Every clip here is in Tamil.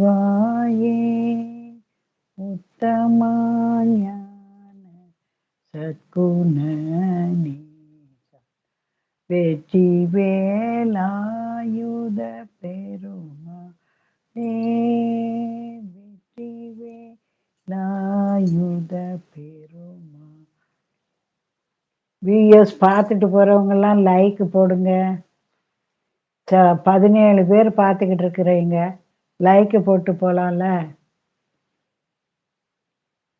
வாயே உத்தமாஞான சத்குணனி வெற்றி வேலாயுத பெருமா வெற்றி வேலாயுத பெருமா விஎஸ் பார்த்துட்டு போறவங்கெல்லாம் லைக் போடுங்க. ச பதினேழு பேர் பார்த்துக்கிட்டு இருக்கிறீங்க. லைக்கு போட்டு போலாம்ல?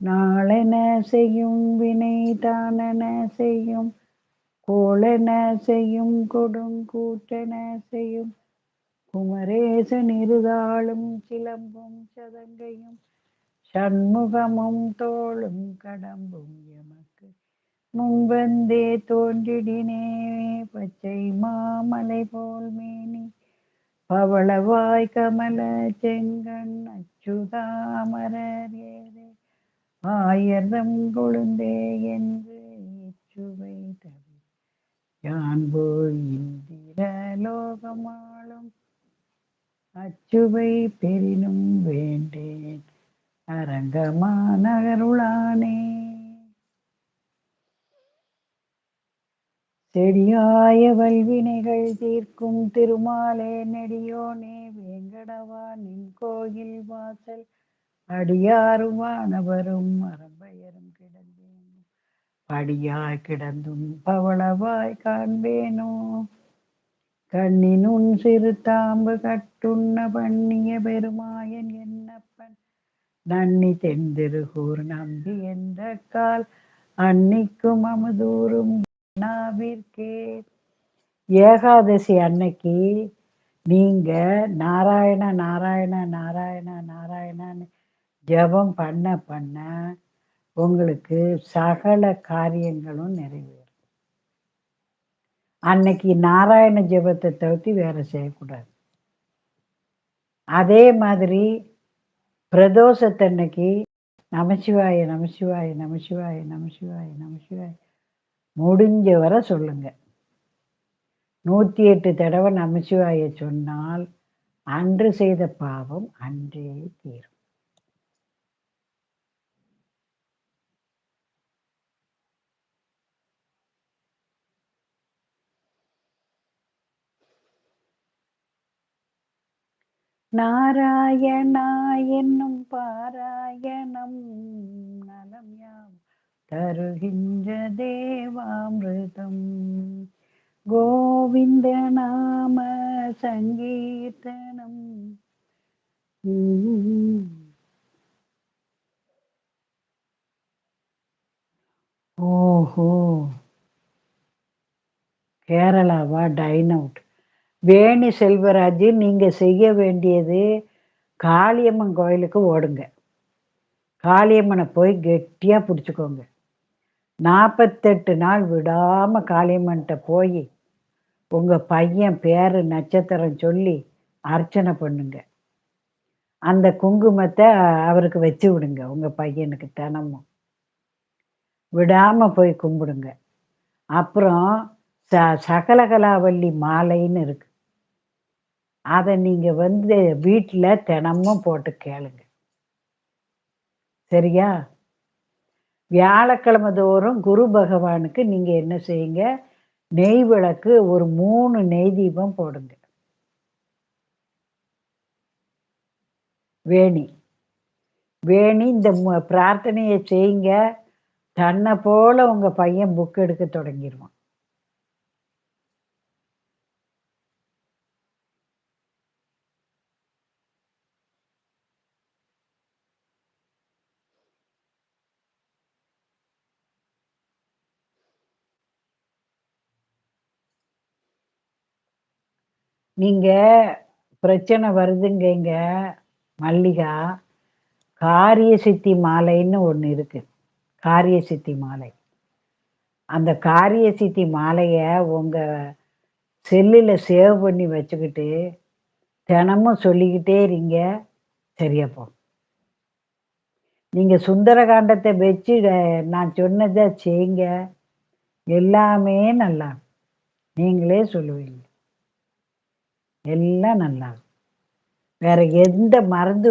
நாளென செய்யும்? வினை தானென செய்யும்? கோளென செய்யும்? கொடுங்கூற்றென செய்யும்? குமரேசன் இருதாளும் சிலம்பும் சதங்கையும் சண்முகமும் தோளும் கடம்பும் எமக்கு. முன்வந்தே தோன்றிடினே பச்சை மாமலை போல் மேனி பவளவாய் கமல செங்கண் அச்சுதாமரர் ஏறே. ஆயிரம் கொழுந்தே என்று இச்சுவை தவி. யான் போய் இந்திர லோகமாளும் அச்சுவை பெரினும் வேண்டேன். அரங்கமா நகருளானே செடியாய வல்வினைகள் தீர்க்கும் திருமாலே நெடியோனே வேங்கடவா நின் கோயில் வாசல். அடியாரும் வானவரும் அறம்பயரும் கிடந்தேன்? படியாய் கிடந்தும் பவளவாய் காண்பேனோ? கண்ணினுன் சிறு தாம்பு கட்டுண்ண பண்ணிய பெருமாயன் என்னப்பன்? நன்னி தென்திருகூர் நம்பி என்ற கால். அன்னிக்கும் அமுதூரும் நாவிற்கே ஏகாதசி அன்னைக்கு நீங்க நாராயண நாராயண நாராயண நாராயணன்னு ஜெபம் பண்ண பண்ண உங்களுக்கு சகல காரியங்களும் நிறைவேறும். அன்னைக்கு நாராயண ஜெபத்தை தவிர்த்து வேற செய்யக்கூடாது. அதே மாதிரி பிரதோஷத்தன்னைக்கு நமசிவாய நமசிவாய நமசிவாய நமசிவாய நமசிவாய முடிஞ்ச வரை சொல்லுங்க. நூற்றி எட்டு தடவை நமச்சிவாய சொன்னால் அன்று செய்த பாவம் அன்றே தீரும். நாராயணா என்னும் பாராயணம் தருகின்ற தேவாமிருதம். கோவிந்த நாம சங்கீர்த்தனம். ஓஹோ. கேரளாவா டைன் அவுட் வேணி செல்வராஜ் நீங்க செய்ய வேண்டியது காளியம்மன் கோயிலுக்கு ஓடுங்க. காளியம்மனை போய் கெட்டியாக பிடிச்சிக்கோங்க. நாற்பத்தெட்டு நாள் விடாமல் காளியம்மன்ட்ட போய் உங்கள் பையன் பேர் நட்சத்திரம் சொல்லி அர்ச்சனை பண்ணுங்க. அந்த குங்குமத்தை அவருக்கு வச்சு விடுங்க உங்கள் பையனுக்கு தினமும். விடாமல் போய் கும்பிடுங்க. அப்புறம் ச சகலகலாவல்லி மாலைன்னு இருக்கு. அதை நீங்கள் வந்து வீட்டில் தினமும் போட்டு கேளுங்க. சரியா? வியாழக்கிழமை தோறும் குரு பகவானுக்கு நீங்கள் என்ன செய்யுங்க? நெய் விளக்கு ஒரு மூணு நெய் தீபம் போடுங்க. வேணி. வேணி இந்த பிரார்த்தனையை செய்யுங்க. தன்னை போல உங்கள் பையன் புக் எடுக்க தொடங்கிடுவான் நீங்கள் பிரச்சனை வருதுங்க மல்லிகா. காரிய சித்தி மாலைன்னு ஒன்று இருக்குது காரிய சித்தி மாலை. அந்த காரிய சித்தி மாலையை உங்கள் செல்லில் சேவ் பண்ணி வச்சுக்கிட்டு தினமும் சொல்லிக்கிட்டே இருங்க. சரியா போ. நீங்கள் சுந்தரகாண்டத்தை வச்சு நான் சொன்னதை செய்யுங்க. எல்லாமே நல்லா. நீங்களே சொல்லுவீங்க. எல்லாம் நல்லா வேற எந்த மருந்து